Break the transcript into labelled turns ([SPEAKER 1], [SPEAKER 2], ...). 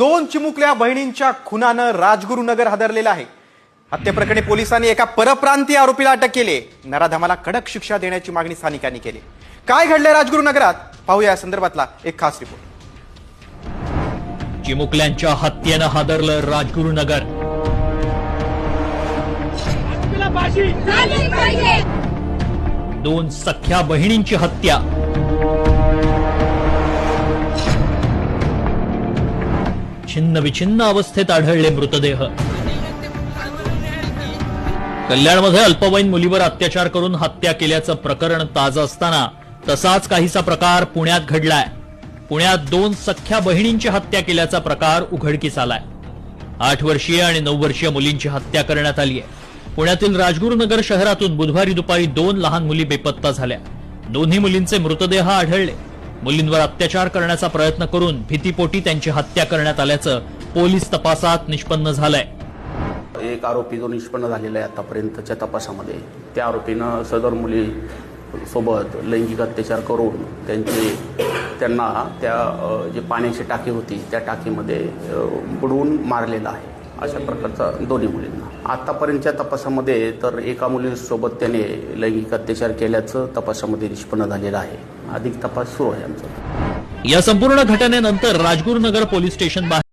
[SPEAKER 1] दोन चिमुकल्या बहिणींच्या खुनानं राजगुरुनगर हादरलेलं आहे. हत्येप्रकरणी पोलिसांनी एका परप्रांतीय आरोपीला अटक केली. नराधमाला कडक शिक्षा देण्याची मागणी स्थानिकांनी केली. काय घडलंय राजगुरुनगरात? पाहूया या संदर्भातला एक खास रिपोर्ट.
[SPEAKER 2] चिमुकल्यांच्या हत्येनं हादरलं राजगुरुनगर. दोन सख्या बहिणींची हत्या. छिन्न विछिन्न अवस्थेत आढळले मृतदेह. कल्याणमध्ये अल्पवयीन मुलीवर अत्याचार करून हत्या केल्याचं प्रकरण ताजं असताना तसाच काहीसा प्रकार पुण्यात घडलाय. पुण्यात दोन सख्या बहिणींची हत्या केल्याचा प्रकार उघडकीस आलाय. आठ वर्षीय आणि नऊ वर्षीय मुलींची हत्या करण्यात आली आहे. पुण्यातील राजगुरुनगर शहरातून बुधवारी दुपारी दोन लहान मुली बेपत्ता झाल्या. दोन्ही मुलींचे मृतदेह आढळले. मुलींवर अत्याचार करण्याचा प्रयत्न करून भीतीपोटी त्यांची हत्या करण्यात आल्याचं पोलीस तपासात निष्पन्न झालंय.
[SPEAKER 3] एक आरोपी जो निष्पन्न झालेला आहे आतापर्यंतच्या तपासामध्ये त्या आरोपीनं सदर मुली सोबत लैंगिक अत्याचार करून त्यांचे त्यांना त्या जे पाण्याची टाकी होती त्या टाकीमध्ये बुडवून मारलेला आहे. अशा प्रकारचा दोन्ही मुलींना. आतापर्यंतच्या तपासामध्ये तर एका मुलीसोबत त्याने लैंगिक अत्याचार केल्याचं तपासामध्ये निष्पन्न झालेलं आहे. अधिक तपास सुरू आहे हो आमचा
[SPEAKER 2] या संपूर्ण घटनेनंतर राजगुरुनगर पोलीस स्टेशन बाहेर